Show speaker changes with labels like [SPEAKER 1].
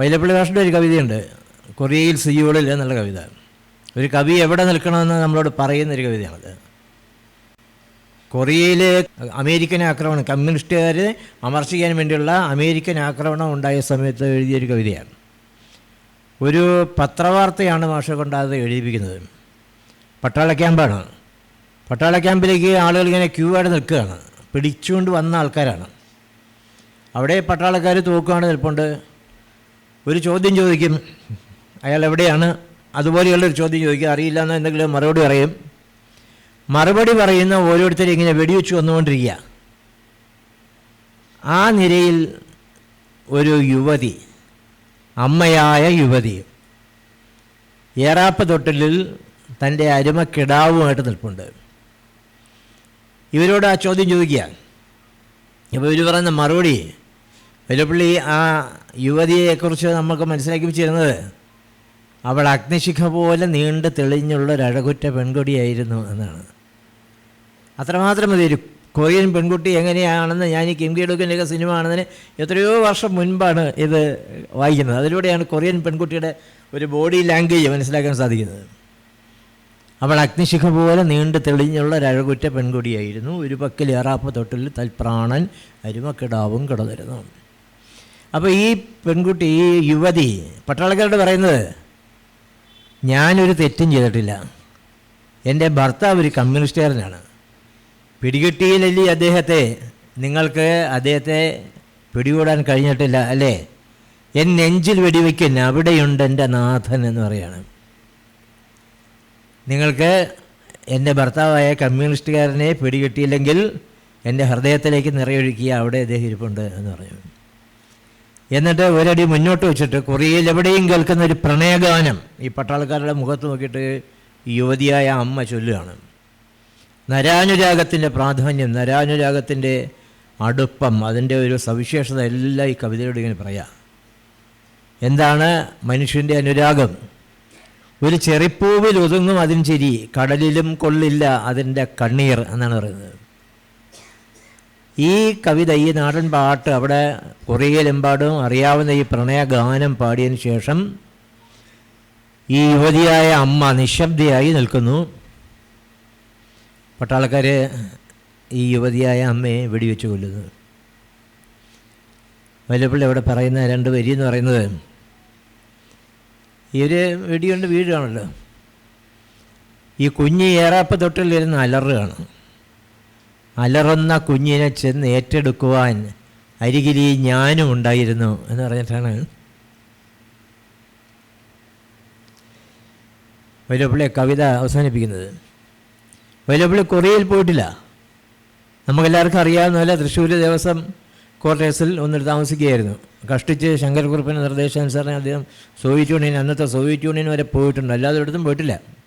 [SPEAKER 1] വൈലപ്പള്ളി ഭാഷയുടെ ഒരു കവിതയുണ്ട്. കൊറിയയിൽ സിയോളിൽ എന്നുള്ള കവിത. ഒരു കവി എവിടെ നിൽക്കണമെന്ന് നമ്മളോട് പറയുന്നൊരു കവിതയാണത്. കൊറിയയിലെ അമേരിക്കൻ ആക്രമണം കമ്മ്യൂണിസ്റ്റുകാരെ അമർശിക്കാൻ വേണ്ടിയുള്ള അമേരിക്കൻ ആക്രമണം ഉണ്ടായ സമയത്ത് എഴുതിയൊരു കവിതയാണ്. ഒരു പത്രവാർത്തയാണ് മാഷ കൊണ്ടാത് എഴുതിപ്പിക്കുന്നത്. പട്ടാള ക്യാമ്പാണ്. പട്ടാള ക്യാമ്പിലേക്ക് ആളുകൾ ഇങ്ങനെ ക്യൂ ആയിട്ട് നിൽക്കുകയാണ്. പിടിച്ചുകൊണ്ട് വന്ന ആൾക്കാരാണ്. അവിടെ പട്ടാളക്കാർ തൂക്കുകയാണ് നിൽപ്പുണ്ട്. ഒരു ചോദ്യം ചോദിക്കും. അയാൾ എവിടെയാണ്? അതുപോലെയുള്ളൊരു ചോദ്യം ചോദിക്കും. അറിയില്ല എന്ന് എന്തെങ്കിലും മറുപടി പറയും. മറുപടി പറയുന്ന ഓരോരുത്തരും ഇങ്ങനെ വെടിവെച്ച് വന്നുകൊണ്ടിരിക്കുക. ആ നിരയിൽ ഒരു യുവതി അമ്മയായ യുവതി ഏറാപ്പ് തൊട്ടിലിൽ തന്റെ അരുമ കിടാവുമായിട്ട് നിൽപ്പുണ്ട്. ഇവരോട് ആ ചോദ്യം ചോദിക്കുക. അപ്പോൾ ഇവർ പറയുന്ന മറുപടി വല്ലപ്പള്ളി ആ യുവതിയെക്കുറിച്ച് നമുക്ക് മനസ്സിലാക്കി വെച്ചിരുന്നത് അവൾ അഗ്നിശിഖ പോലെ നീണ്ട് തെളിഞ്ഞുള്ള ഒരു അഴകുറ്റ പെൺകുട്ടിയായിരുന്നു എന്നാണ്. അത്രമാത്രം മതി ഒരു കൊറിയൻ പെൺകുട്ടി എങ്ങനെയാണെന്ന് ഞാൻ ഈ കിം കിഡുക്കിന്റെയൊക്കെ സിനിമ ആണെന്നതിന് എത്രയോ വർഷം മുൻപാണ് ഇത് വായിക്കുന്നത്. അതിലൂടെയാണ് കൊറിയൻ പെൺകുട്ടിയുടെ ഒരു ബോഡി ലാംഗ്വേജ് മനസ്സിലാക്കാൻ സാധിക്കുന്നത്. അവൾ അഗ്നിശിഖ പോലെ നീണ്ട് തെളിഞ്ഞുള്ള ഒരഴകുറ്റ പെൺകുടിയായിരുന്നു. ഒരു പക്കൽ ഏറാപ്പ് തൊട്ടിൽ തൽപ്രാണൻ അരുമക്കിടാവും കിടന്നിരുന്നു അപ്പോൾ ഈ പെൺകുട്ടി ഈ യുവതി പട്ടാളക്കാരോട് പറയുന്നത് ഞാനൊരു തെറ്റും ചെയ്തിട്ടില്ല. എന്റെ ഭർത്താവ് ഒരു കമ്മ്യൂണിസ്റ്റുകാരനാണ്. പിടികിട്ടിയിലല്ലേ അദ്ദേഹത്തെ നിങ്ങൾക്ക് അദ്ദേഹത്തെ പിടികൂടാൻ കഴിഞ്ഞിട്ടില്ല അല്ലേ? എൻ നെഞ്ചിൽ വെടിവെക്കുന്ന അവിടെയുണ്ട് എന്റെ നാഥൻ എന്ന് പറയാണ്. നിങ്ങൾക്ക് എന്റെ ഭർത്താവായ കമ്മ്യൂണിസ്റ്റുകാരനെ പിടികിട്ടിയില്ലെങ്കിൽ എന്റെ ഹൃദയത്തിലേക്ക് നിറയൊഴുക്കിയ അവിടെ അദ്ദേഹം ഇരിപ്പുണ്ട് എന്ന് പറഞ്ഞു എന്നിട്ട് ഒരടി മുന്നോട്ട് വെച്ചിട്ട് കൊറിയയിൽ എവിടെയും കേൾക്കുന്ന ഒരു പ്രണയഗാനം ഈ പട്ടാളക്കാരുടെ മുഖത്ത് നോക്കിയിട്ട് യുവതിയായ അമ്മ ചൊല്ലുകയാണ്. നരാനുരാഗത്തിന്റെ പ്രാധാന്യം നരാനുരാഗത്തിന്റെ അടുപ്പം അതിന്റെ ഒരു സവിശേഷത എല്ലാം ഈ കവിതയോട് ഇങ്ങനെ പറയാം. എന്താണ് മനുഷ്യന്റെ അനുരാഗം? ഒരു ചെറിപ്പൂവിൽ ഒതുങ്ങും അതിൻ ചിരി കടലിലും കൊള്ളില്ല അതിന്റെ കണ്ണീർ എന്നാണ് പറയുന്നത്. ഈ കവിത ഈ നാടൻ പാട്ട് അവിടെ കൊറിയയിലെമ്പാടും അറിയാവുന്ന ഈ പ്രണയ ഗാനം പാടിയതിന് ശേഷം ഈ യുവതിയായ അമ്മ നിശബ്ദയായി നിൽക്കുന്നു. പട്ടാളക്കാർ ഈ യുവതിയായ അമ്മയെ വെടിവെച്ച് കൊല്ലുന്നു. വല്ലപ്പള്ളി അവിടെ പറയുന്ന രണ്ട് വരി എന്ന് പറയുന്നത് ഒരു വീടാണല്ലോ വീഴുകയാണല്ലോ ഈ കുഞ്ഞ് ഏറാപ്പ് തൊട്ടിലിരുന്ന് അലറുകയാണ്. അലറുന്ന കുഞ്ഞിനെ ചെന്ന് ഏറ്റെടുക്കുവാൻ അരികിൽ ഈ ഞാനും ഉണ്ടായിരുന്നു എന്ന് പറഞ്ഞിട്ടാണ്. വൈലപ്പിള്ളി കവിത അവസാനിപ്പിക്കുന്നത്. വൈലപ്പിള്ളി കൊറിയയിൽ പോയിട്ടില്ല. നമുക്കെല്ലാവർക്കും അറിയാവുന്ന പോലെ തൃശ്ശൂർ ദേവസ്വം ക്വാർട്ടേഴ്സിൽ ഒന്നിട്ട് താമസിക്കുകയായിരുന്നു. കഷ്ടിച്ച് ശങ്കരക്കുറുപ്പിന്റെ നിർദ്ദേശാനുസരണം അദ്ദേഹം സോവിയറ്റ് യൂണിയൻ അന്നത്തെ സോവിയറ്റ് യൂണിയൻ വരെ പോയിട്ടുണ്ട്. അല്ലാതെ ഒരിടത്തും പോയിട്ടില്ല.